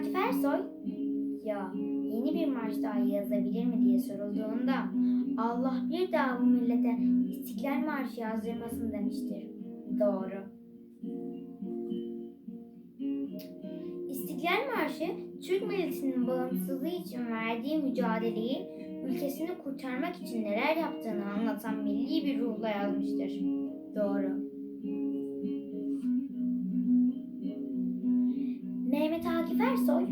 Akif Ersoy, ya yeni bir marş daha yazabilir mi diye sorulduğunda Allah bir daha bu millete İstiklal Marşı yazdırmasın demiştir. Doğru. İstiklal Marşı, Türk milletinin bağımsızlığı için verdiği mücadeleyi, ülkesini kurtarmak için neler yaptığını anlatan milli bir ruhla yazmıştır. Doğru. Akif Ersoy,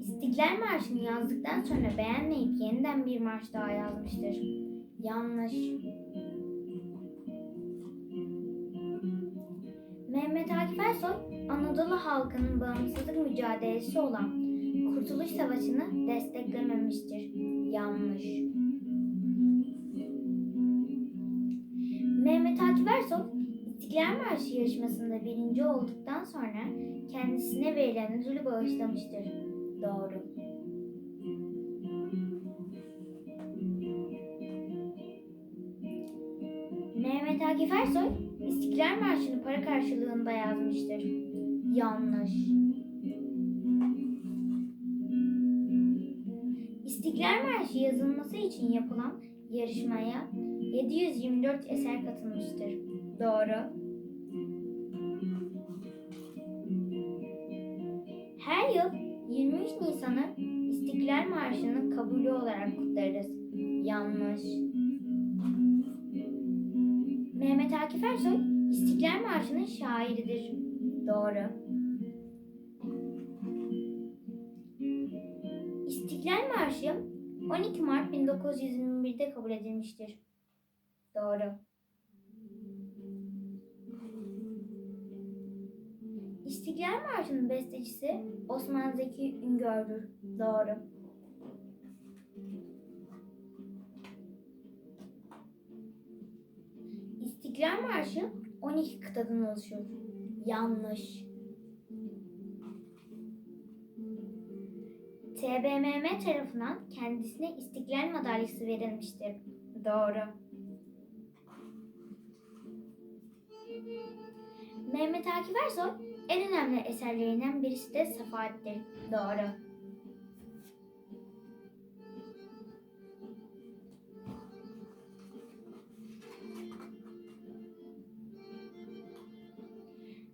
İstiklal Marşı'nı yazdıktan sonra beğenmeyip yeniden bir marş daha yazmıştır. Yanlış. Mehmet Akif Ersoy, Anadolu halkının bağımsızlık mücadelesi olan Kurtuluş Savaşı'nı desteklememiştir. Yanlış. İstiklal Marşı yarışmasında birinci olduktan sonra kendisine verilen ödülü bağışlamıştır. Doğru. Mehmet Akif Ersoy, İstiklal Marşı'nı para karşılığında yazmıştır. Yanlış. İstiklal Marşı yazılması için yapılan yarışmaya 724 eser katılmıştır. Doğru. Yıl 23 Nisan'ı İstiklal Marşı'nın kabulü olarak kutlarız. Yanlış. Mehmet Akif Ersoy İstiklal Marşı'nın şairidir. Doğru. İstiklal Marşı 12 Mart 1921'de kabul edilmiştir. Doğru. İstiklal Marşı'nın bestecisi Osman Zeki Üngör'dür. Doğru. İstiklal Marşı 12 kıtadan oluşur. Yanlış. TBMM tarafından kendisine İstiklal Madalyası verilmiştir. Doğru. Mehmet Akif Ersoy en önemli eserlerinden birisi de Safahat'tir. Doğru.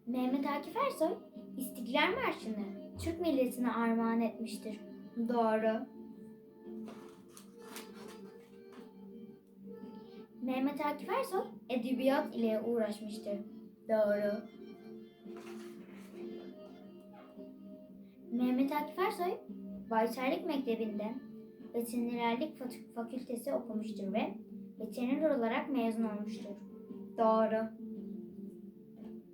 Mehmet Akif Ersoy İstiklal Marşı'nı Türk milletine armağan etmiştir. Doğru. Mehmet Akif Ersoy edebiyat ile uğraşmıştır. Doğru. Mehmet Akif Ersoy Baytarlık Mektebi'nde veterinerlik fakültesi okumuştur ve veteriner olarak mezun olmuştur. Doğru.